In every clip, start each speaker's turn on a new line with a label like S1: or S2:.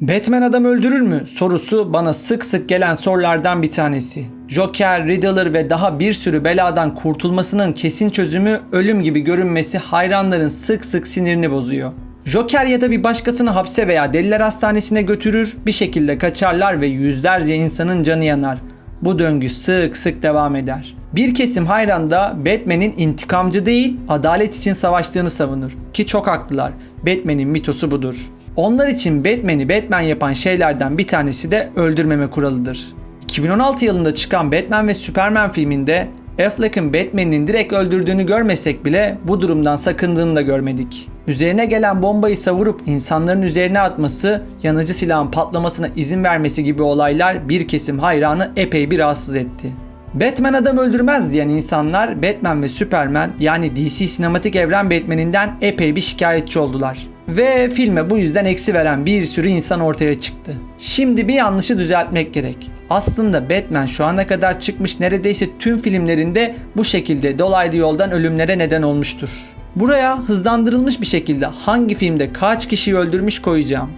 S1: Batman adam öldürür mü sorusu bana sık sık gelen sorulardan bir tanesi. Joker, Riddler ve daha bir sürü beladan kurtulmasının kesin çözümü ölüm gibi görünmesi hayranların sık sık sinirini bozuyor. Joker ya da bir başkasını hapse veya deliler hastanesine götürür, bir şekilde kaçarlar ve yüzlerce insanın canı yanar. Bu döngü sık sık devam eder. Bir kesim hayran da Batman'in intikamcı değil, adalet için savaştığını savunur. Ki çok haklılar. Batman'in mitosu budur. Onlar için Batman'i Batman yapan şeylerden bir tanesi de öldürmeme kuralıdır. 2016 yılında çıkan Batman ve Superman filminde Affleck'in Batman'in direkt öldürdüğünü görmesek bile bu durumdan sakındığını da görmedik. Üzerine gelen bombayı savurup insanların üzerine atması, yanıcı silahın patlamasına izin vermesi gibi olaylar bir kesim hayranı epey bir rahatsız etti. Batman adam öldürmez diyen insanlar Batman ve Superman yani DC sinematik evren Batman'inden epey bir şikayetçi oldular. Ve filme bu yüzden eksi veren bir sürü insan ortaya çıktı. Şimdi bir yanlışı düzeltmek gerek. Aslında Batman şu ana kadar çıkmış neredeyse tüm filmlerinde bu şekilde dolaylı yoldan ölümlere neden olmuştur. Buraya hızlandırılmış bir şekilde hangi filmde kaç kişiyi öldürmüş koyacağım.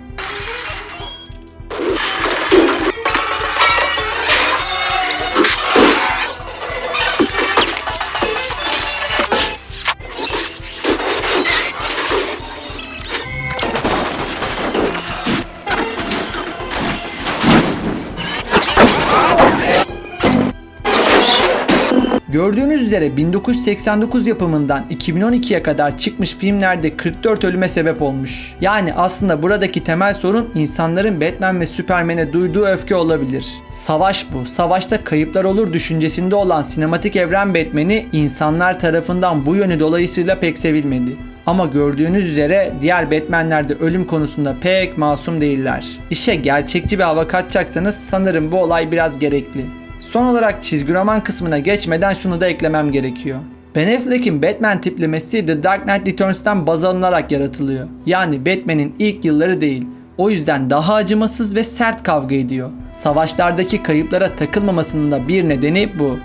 S1: Gördüğünüz üzere 1989 yapımından 2012'ye kadar çıkmış filmlerde 44 ölüme sebep olmuş. Yani aslında buradaki temel sorun insanların Batman ve Superman'e duyduğu öfke olabilir. Savaş bu. Savaşta kayıplar olur düşüncesinde olan sinematik evren Batman'i insanlar tarafından bu yönü dolayısıyla pek sevilmedi. Ama gördüğünüz üzere diğer Batman'lerde ölüm konusunda pek masum değiller. İşe gerçekçi bir hava katacaksanız sanırım bu olay biraz gerekli. Son olarak çizgi roman kısmına geçmeden şunu da eklemem gerekiyor. Ben Affleck'in Batman tiplemesi The Dark Knight Returns'tan baz alınarak yaratılıyor. Yani Batman'in ilk yılları değil. O yüzden daha acımasız ve sert kavga ediyor. Savaşlardaki kayıplara takılmamasının da bir nedeni bu.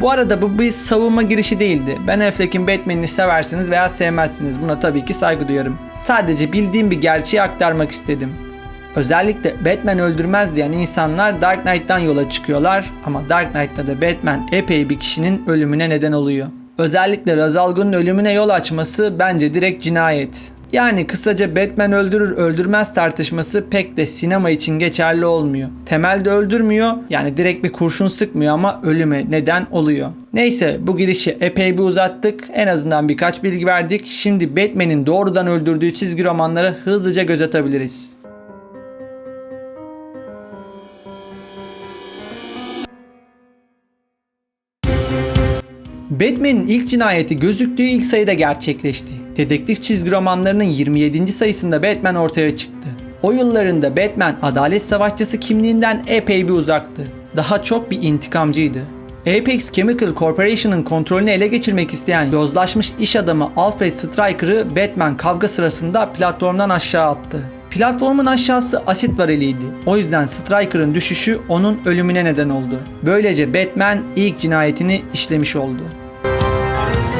S1: Bu arada bu bir savunma girişi değildi. Ben Affleck'in Batman'ini seversiniz veya sevmezsiniz. Buna tabii ki saygı duyarım. Sadece bildiğim bir gerçeği aktarmak istedim. Özellikle Batman öldürmez diyen insanlar Dark Knight'tan yola çıkıyorlar ama Dark Knight'ta da Batman epey bir kişinin ölümüne neden oluyor. Özellikle Ra's al Ghul'un ölümüne yol açması bence direkt cinayet. Yani kısaca Batman öldürür öldürmez tartışması pek de sinema için geçerli olmuyor. Temelde öldürmüyor yani direkt bir kurşun sıkmıyor ama ölüme neden oluyor. Neyse bu girişi epey bir uzattık. En azından birkaç bilgi verdik. Şimdi Batman'in doğrudan öldürdüğü çizgi romanlara hızlıca göz atabiliriz. Batman'in ilk cinayeti gözüktüğü ilk sayıda gerçekleşti. Dedektif çizgi romanlarının 27. sayısında Batman ortaya çıktı. O yıllarında Batman adalet savaşçısı kimliğinden epey bir uzaktı. Daha çok bir intikamcıydı. Apex Chemical Corporation'ın kontrolünü ele geçirmek isteyen yozlaşmış iş adamı Alfred Stryker'ı Batman kavga sırasında platformdan aşağı attı. Platformun aşağısı asit variliydi. O yüzden Stryker'ın düşüşü onun ölümüne neden oldu. Böylece Batman ilk cinayetini işlemiş oldu.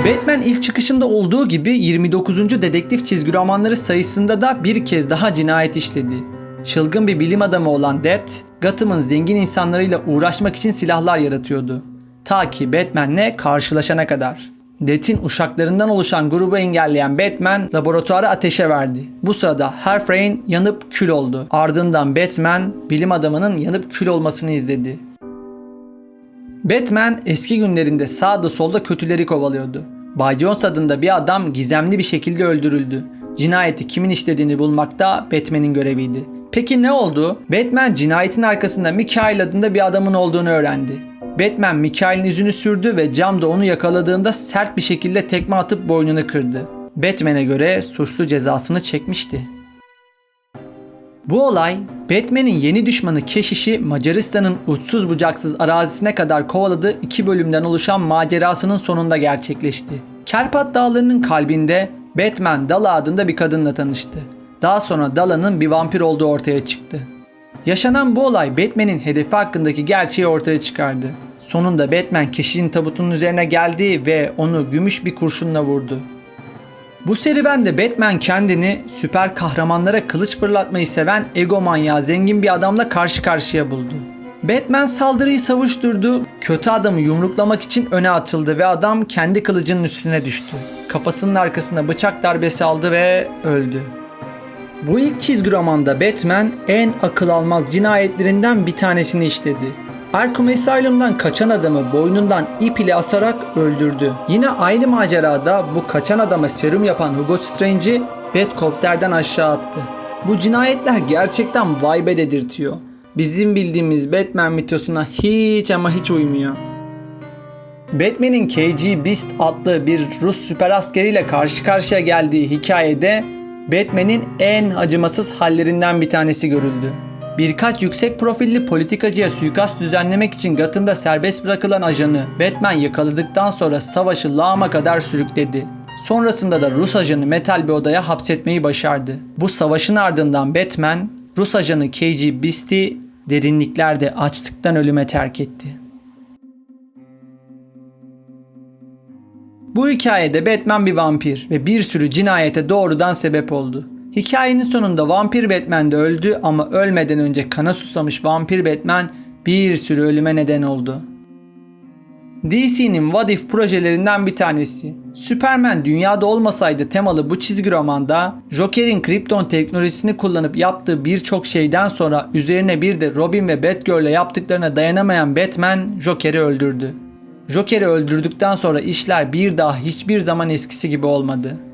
S1: Batman ilk çıkışında olduğu gibi 29. dedektif çizgi romanları sayısında da bir kez daha cinayet işledi. Çılgın bir bilim adamı olan Dept, Gotham'ın zengin insanlarıyla uğraşmak için silahlar yaratıyordu. Ta ki Batman'le karşılaşana kadar. Death'in uşaklarından oluşan grubu engelleyen Batman laboratuvarı ateşe verdi. Bu sırada Halfrane yanıp kül oldu. Ardından Batman bilim adamının yanıp kül olmasını izledi. Batman eski günlerinde sağda solda kötüleri kovalıyordu. Bay Jones adında bir adam gizemli bir şekilde öldürüldü. Cinayeti kimin işlediğini bulmak da Batman'in göreviydi. Peki ne oldu? Batman cinayetin arkasında Mikael adında bir adamın olduğunu öğrendi. Batman Mikael'in yüzünü sürdü ve camda onu yakaladığında sert bir şekilde tekme atıp boynunu kırdı. Batman'e göre suçlu cezasını çekmişti. Bu olay Batman'in yeni düşmanı Keşiş'i Macaristan'ın uçsuz bucaksız arazisine kadar kovaladığı iki bölümden oluşan macerasının sonunda gerçekleşti. Kerpat Dağları'nın kalbinde Batman Dala adında bir kadınla tanıştı. Daha sonra Dala'nın bir vampir olduğu ortaya çıktı. Yaşanan bu olay Batman'in hedefi hakkındaki gerçeği ortaya çıkardı. Sonunda Batman Keşiş'in tabutunun üzerine geldi ve onu gümüş bir kurşunla vurdu. Bu serüvende Batman kendini süper kahramanlara kılıç fırlatmayı seven egomanyağı zengin bir adamla karşı karşıya buldu. Batman saldırıyı savuşturdu, kötü adamı yumruklamak için öne atıldı ve adam kendi kılıcının üstüne düştü. Kafasının arkasına bıçak darbesi aldı ve öldü. Bu ilk çizgi romanda Batman en akıl almaz cinayetlerinden bir tanesini işledi. Arkham Asylum'dan kaçan adamı boynundan ip ile asarak öldürdü. Yine aynı macerada bu kaçan adama serum yapan Hugo Strange'i Batcopter'den aşağı attı. Bu cinayetler gerçekten vay be dedirtiyor. Bizim bildiğimiz Batman mitosuna hiç ama hiç uymuyor. Batman'in KG Beast adlı bir Rus süper askeriyle karşı karşıya geldiği hikayede Batman'in en acımasız hallerinden bir tanesi görüldü. Birkaç yüksek profilli politikacıya suikast düzenlemek için Gotham'da serbest bırakılan ajanı Batman yakaladıktan sonra savaşı lağma kadar sürükledi. Sonrasında da Rus ajanı metal bir odaya hapsetmeyi başardı. Bu savaşın ardından Batman, Rus ajanı KG Beast'i derinliklerde açlıktan ölüme terk etti. Bu hikayede Batman bir vampir ve bir sürü cinayete doğrudan sebep oldu. Hikayenin sonunda vampir Batman de öldü ama ölmeden önce kana susamış vampir Batman bir sürü ölüme neden oldu. DC'nin What If projelerinden bir tanesi. Superman dünyada olmasaydı temalı bu çizgi romanda Joker'in Krypton teknolojisini kullanıp yaptığı birçok şeyden sonra üzerine bir de Robin ve Batgirl'le yaptıklarına dayanamayan Batman Joker'i öldürdü. Joker'i öldürdükten sonra işler bir daha hiçbir zaman eskisi gibi olmadı.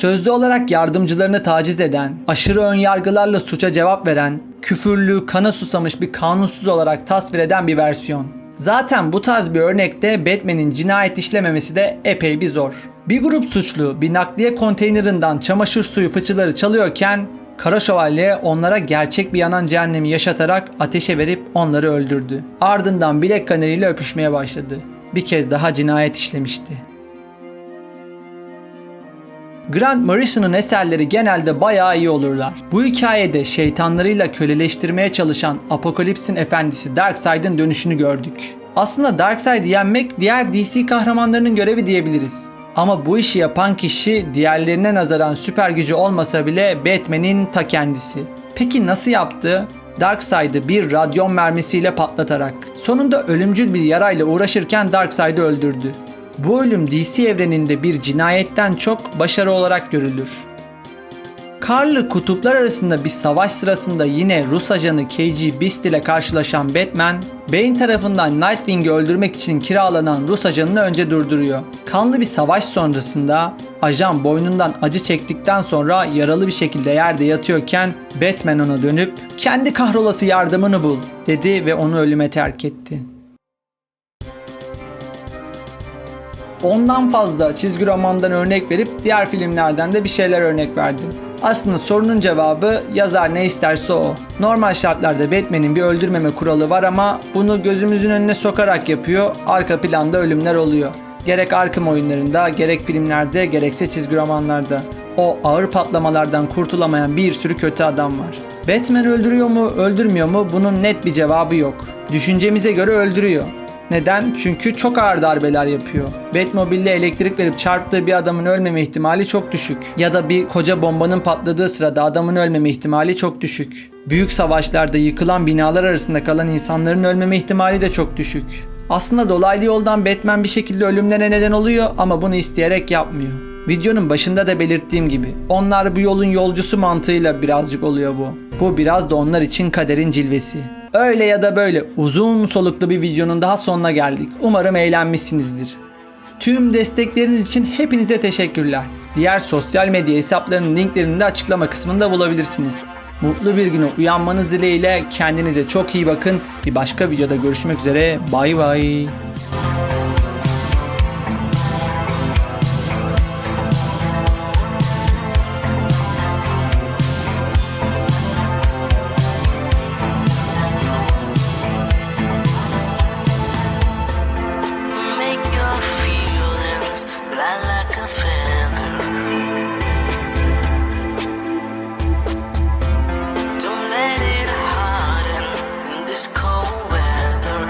S1: Sözlü olarak yardımcılarını taciz eden, aşırı önyargılarla suça cevap veren, küfürlü, kana susamış bir kanunsuz olarak tasvir eden bir versiyon. Zaten bu tarz bir örnekte Batman'in cinayet işlememesi de epey bir zor. Bir grup suçlu bir nakliye konteynerinden çamaşır suyu fıçıları çalıyorken Kara Şövalye onlara gerçek bir yanan cehennemi yaşatarak ateşe verip onları öldürdü. Ardından bilek kaneriyle öpüşmeye başladı. Bir kez daha cinayet işlemişti. Grant Morrison'ın eserleri genelde bayağı iyi olurlar. Bu hikayede şeytanlarıyla köleleştirmeye çalışan Apokalips'in efendisi Darkseid'in dönüşünü gördük. Aslında Darkseid'i yenmek diğer DC kahramanlarının görevi diyebiliriz. Ama bu işi yapan kişi diğerlerine nazaran süper gücü olmasa bile Batman'in ta kendisi. Peki nasıl yaptı? Darkseid'i bir radyon mermisiyle patlatarak. Sonunda ölümcül bir yarayla uğraşırken Darkseid'i öldürdü. Bu ölüm DC evreninde bir cinayetten çok başarı olarak görülür. Karlı kutuplar arasında bir savaş sırasında yine Rus ajanı KG Beast ile karşılaşan Batman, Bane tarafından Nightwing'i öldürmek için kiralanan Rus ajanını önce durduruyor. Kanlı bir savaş sonrasında ajan boynundan acı çektikten sonra yaralı bir şekilde yerde yatıyorken Batman ona dönüp kendi kahrolası yardımını bul dedi ve onu ölüme terk etti. Ondan fazla çizgi romandan örnek verip diğer filmlerden de bir şeyler örnek verdim. Aslında sorunun cevabı yazar ne isterse o. Normal şartlarda Batman'in bir öldürmeme kuralı var ama bunu gözümüzün önüne sokarak yapıyor. Arka planda ölümler oluyor. Gerek Arkham oyunlarında, gerek filmlerde, gerekse çizgi romanlarda. O ağır patlamalardan kurtulamayan bir sürü kötü adam var. Batman öldürüyor mu, öldürmüyor mu bunun net bir cevabı yok. Düşüncemize göre öldürüyor. Neden? Çünkü çok ağır darbeler yapıyor. Batmobile'le elektrik verip çarptığı bir adamın ölmeme ihtimali çok düşük. Ya da bir koca bombanın patladığı sırada adamın ölmeme ihtimali çok düşük. Büyük savaşlarda yıkılan binalar arasında kalan insanların ölmeme ihtimali de çok düşük. Aslında dolaylı yoldan Batman bir şekilde ölümlere neden oluyor ama bunu isteyerek yapmıyor. Videonun başında da belirttiğim gibi onlar bu yolun yolcusu mantığıyla birazcık oluyor bu. Bu biraz da onlar için kaderin cilvesi. Öyle ya da böyle uzun soluklu bir videonun daha sonuna geldik. Umarım eğlenmişsinizdir. Tüm destekleriniz için hepinize teşekkürler. Diğer sosyal medya hesaplarının linklerini de açıklama kısmında bulabilirsiniz. Mutlu bir güne uyanmanız dileğiyle kendinize çok iyi bakın. Bir başka videoda görüşmek üzere. Bay bay.